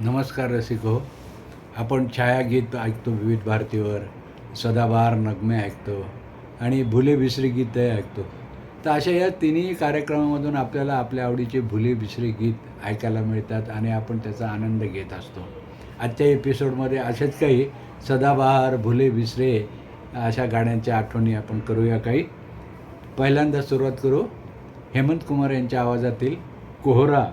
नमस्कार रसिको आपण छायागीत ऐकतो विविध भारतीवर सदाबहार नगमे ऐकतो आणि भुले बिसरी गीतही ऐकतो. तर अशा या तिन्ही कार्यक्रमामधून आपल्याला आपल्या आवडीचे भुले बिसरी गीत ऐकायला मिळतात आणि आपण त्याचा आनंद घेत असतो. आजच्या एपिसोडमध्ये असेच काही सदाबहार भुले बिसरे अशा गाण्यांच्या आठवणी आपण करूया काही. पहिल्यांदा सुरुवात करू. हेमंत कुमार यांच्या आवाजातील कोहरा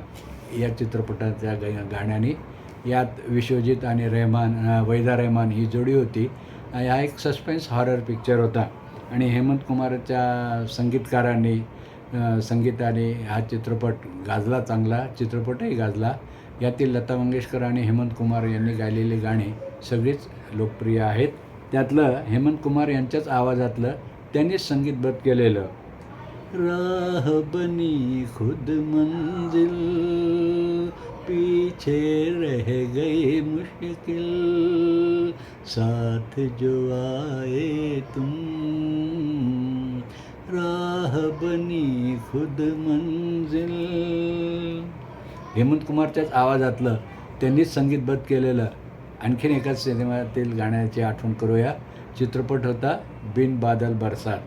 या चित्रपटाच्या गा गाण्याने. यात विश्वजित आणि रेहमान वैदा रेहमान ही जोडी होती. हा एक सस्पेन्स हॉरर पिक्चर होता. आणि हेमंत कुमारच्या संगीतकारांनी संगीताने हा चित्रपट गाजला चांगला चित्रपटही गाजला. यातील लता मंगेशकर आणि हेमंत कुमार यांनी गायलेली गाणी सगळीच लोकप्रिय आहेत. त्यातलं हेमंत कुमार यांच्याच आवाजातलं त्यांनीच संगीतबद्ध केलेलं. राह बनी खुद मंजिल. पीछे रह गई मुश्किल। साथ जो आए तुम राह बनी खुद मंजिल। हेमंत कुमारच्याच आवाजातलं त्यांनीच संगीतबद्ध केलेलं. आणखीन एकाच सिनेमातील गाण्याची आठवण करूया. चित्रपट होता बिन बादल बरसात.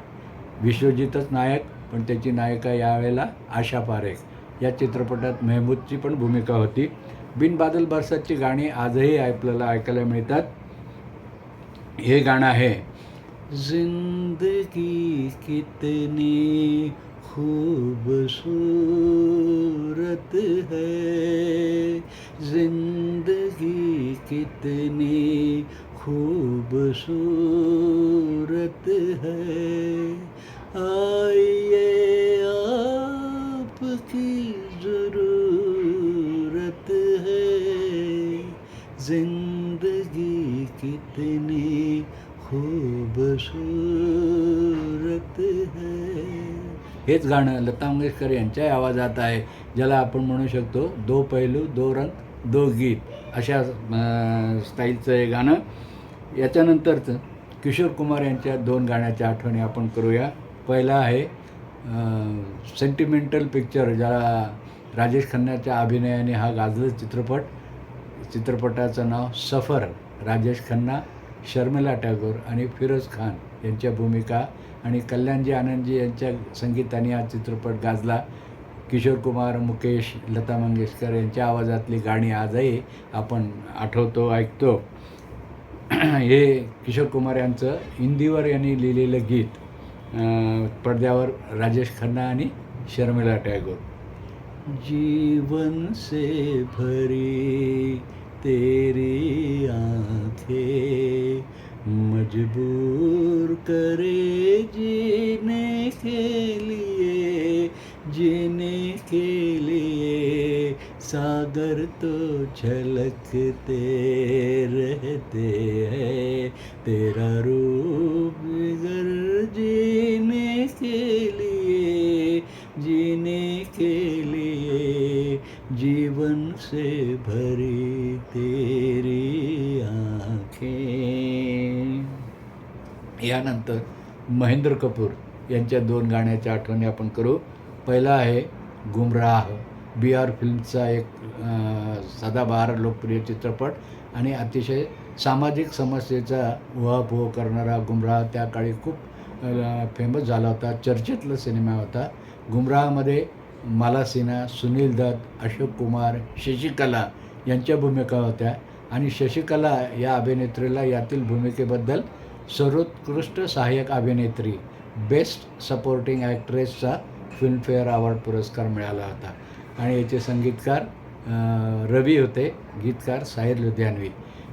विश्वजितच नायक पण त्याची नायिका यावेळेला आशा पारेख. या चित्रपटात मेहमूदची पण भूमिका होती. बिन बादल बरसातची गाणी आजही आपल्याला ऐकायला मिळतात. हे गाणं आहे. जिंदगी कितनी खूबसूरत है. जिंदगी कितनी खूबसूरत है. आइए। आपकी ज़रूरत है। जिंदगी कितनी खूबसूरत है। हेच गाणं लता मंगेशकर यांच्या आवाजात आहे ज्याला आपण म्हणू शकतो दो पैलू दो रंग दो गीत अशा स्टाईलचं हे गाणं. याच्यानंतरचं किशोर कुमार यांच्या दोन गाण्याच्या आठवणी आपण करूया. पहिला आहे सेंटिमेंटल पिक्चर ज्याला राजेश खन्नाच्या अभिनयाने हा गाजलं चित्रपट चित्रपटाचं नाव सफर राजेश खन्ना शर्मिला टागोर आणि फिरोज खान यांच्या भूमिका आणि कल्याणजी आनंदजी यांच्या संगीताने हा चित्रपट गाजला. किशोर कुमार मुकेश लता मंगेशकर यांच्या आवाजातली गाणी आजही आपण आठवतो ऐकतो. हे किशोर कुमार यांचं हिंदीवर यांनी लिहिलेलं गीत पडद्यावर राजेश खन्ना आणि शर्मिला टॅगोर. जीवन से भरी तेरी आंखें मजबूर करे जीने के लिए जीने के लिए सागर तो झलकते रहते हैं तेरा रूप से भरी तेरी आंखें। यानंतर महेंद्र कपूर यांच्या दोन गाण्याच्या आठवणी आपण करू. पहिला आहे गुमराह बी आर फिल्मचा एक सदाबहार लोकप्रिय चित्रपट आणि अतिशय सामाजिक समस्येचा उहापोह करणारा गुमराह त्या काळी खूप फेमस झाला होता. चर्चेतला सिनेमा होता. गुमराहमध्ये माला सिन्हा सुनील दत्त अशोक कुमार शशिकला यांच्या भूमिका होत्या. आणि शशिकला या अभिनेत्रीला यातील भूमिकेबद्दल सर्वोत्कृष्ट सहाय्यक अभिनेत्री बेस्ट सपोर्टिंग ॲक्ट्रेसचा फिल्मफेअर अवॉर्ड पुरस्कार मिळाला होता. आणि याचे संगीतकार रवी होते गीतकार साहिर लुधियानवी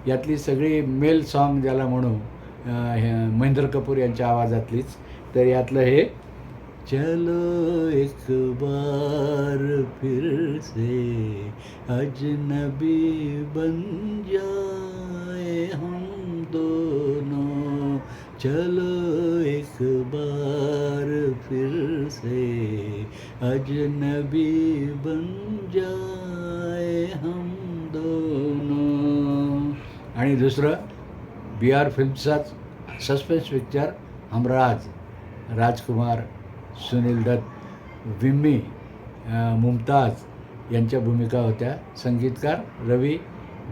यातली सगळी मेल सॉन्ग ज्याला म्हणू महेंद्र कपूर यांच्या आवाजातलीच तर यातलं हे चलो एक बार फिर से अजनबी बन जाए हम दोनों। चलो एक बार फिर से अजनबी बन जाए हम दोनों। आणि दुसरं बी आर फिल्मचाच सस्पेन्स पिक्चर हमराज राजकुमार सुनील दत्त विम्मी मुमताज यांच्या भूमिका होत्या. संगीतकार रवी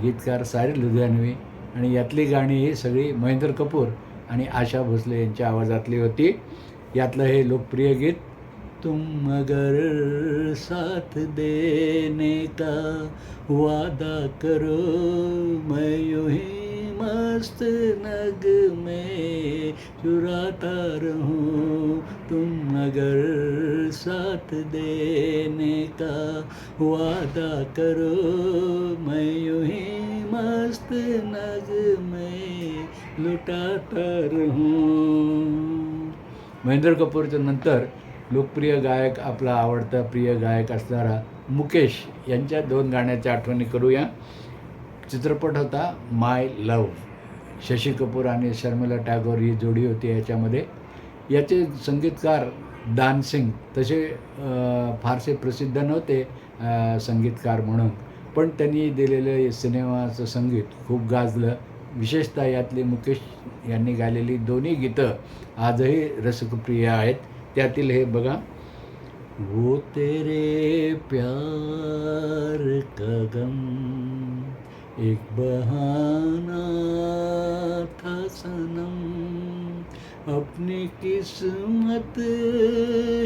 गीतकार सारी लुधियानवी आणि यातली गाणी ही सगळी महेंद्र कपूर आणि आशा भोसले यांच्या आवाजातली होती. यातलं हे लोकप्रिय गीत तुम मगर साथ देने का वादा करो मैं यूं ही मस्त नग में चुराता रहूं तुम अगर साथ देने का वादा करो। मैं यूं ही मस्त नग में लुटाता रहूं। महेंद्र कपूरच्या नंतर लोकप्रिय गायक आपला आवडता प्रिय गायक असणारा मुकेश यांच्या दोन गाण्याच्या आठवणी करूया. चित्रपट होता माय लव शशी कपूर आणि शर्मिला टागोर ही जोडी होती याच्यामध्ये. याचे संगीतकार दानसिंग तसे फारसे प्रसिद्ध नव्हते संगीतकार म्हणून. पण त्यांनी दिलेलं सिनेमाचं संगीत खूप गाजलं. विशेषतः यातली मुकेश यांनी गायलेली दोन्ही गीतं आजही रसकप्रिय आहेत. त्यातील हे बघा वो तेरे प्यार का गम एक बहाना था सनम अपनी किस्मत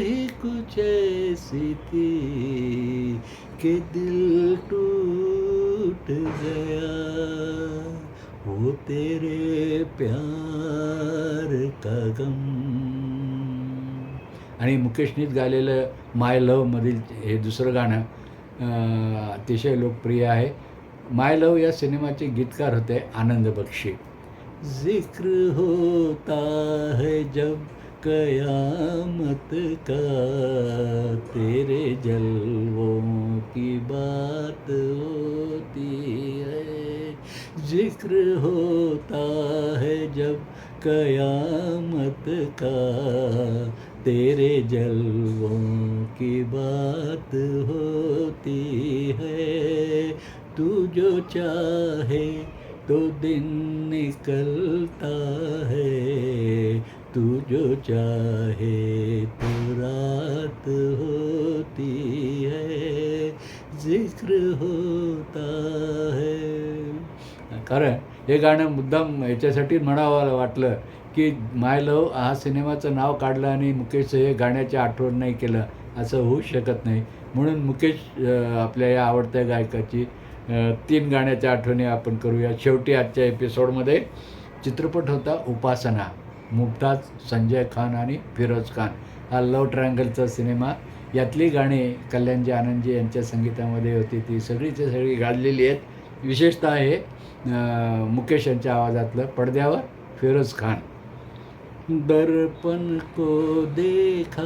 ही कुछ ऐसी थी कि दिल टूट गया। वो तेरे प्यार का गम। आणि मुकेशनीच गायलेलं माय लवमधील हे दुसरं गाणं अतिशय लोकप्रिय आहे. माय लव या सिनेमाचे गीतकार होते आनंद बक्षी. जिक्र होता है जब कयामत का तेरे जलवों की बात होती है। जिक्र होता है जब कयामत का तेरे जलवों की बात होती है। तू जो चाहे तो दिन निकलता है। तू जो चाहे तो रात होती है। जिक्र होता है। कारण हे गाणं मुद्दाम याच्यासाठी म्हणावं वाटलं की माय लव हा सिनेमाचं नाव काढलं आणि मुकेश हे गाण्याची आठवण नाही केलं असं होऊ शकत नाही. म्हणून मुकेश आपल्या या आवडत्या गायकाची तीन गाण्याच्या आठवणी आपण करूया. शेवटी आजच्या एपिसोडमध्ये चित्रपट होता उपासना मुमताज संजय खान आणि फिरोज खान. हा लव ट्रँगलचा सिनेमा. यातली गाणी कल्याणजी आनंदजी यांच्या संगीतामध्ये होती. ती सगळीची सगळी गाजलेली आहेत. विशेषतः हे मुकेश यांच्या आवाजातलं पडद्यावर फिरोज खान. दर्पण को देखा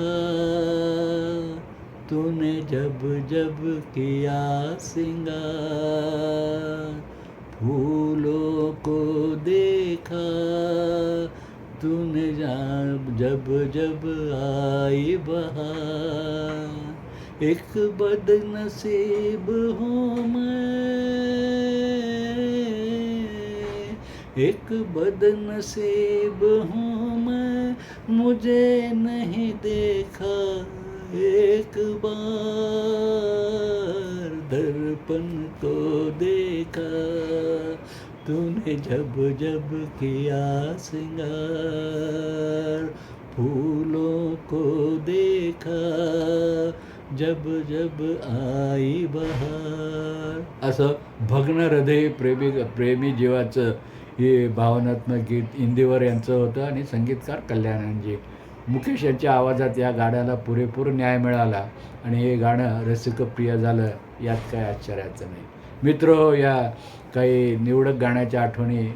तूने जब जब किया सिंगार, फूलों को देखा, तूने जब जब जब आई बहार, एक बदनसीब हूँ मैं, एक बदनसीब हूँ मैं, मुझे नहीं देखा। एक बार दर्पण को देखा तूने जब जब किया सिंगार फूलों को देखा जब जब आई बहार। असं भग्न हृदय प्रेमी प्रेमी जीवाचं हे भावनात्मक गीत इंदिवर यांचं होतं आणि संगीतकार कल्याणजी. मुकेश यांच्या आवाजात या गाण्याला पुरेपूर न्याय मिळाला आणि हे गाणं रसिकप्रिय झालं यात काय आश्चर्याचं नाही. मित्र या काही निवडक गाण्याच्या आठवणी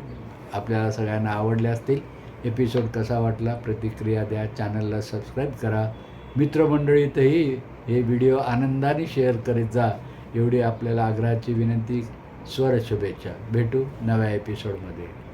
आपल्याला सगळ्यांना आवडल्या असतील. एपिसोड कसा वाटला प्रतिक्रिया द्या चॅनलला सबस्क्राईब करा. मित्रमंडळीतही हे व्हिडिओ आनंदाने शेअर करीत जा एवढी आपल्याला आग्रहाची विनंती. स्वर शुभेच्छा भेटू नव्या एपिसोडमध्ये.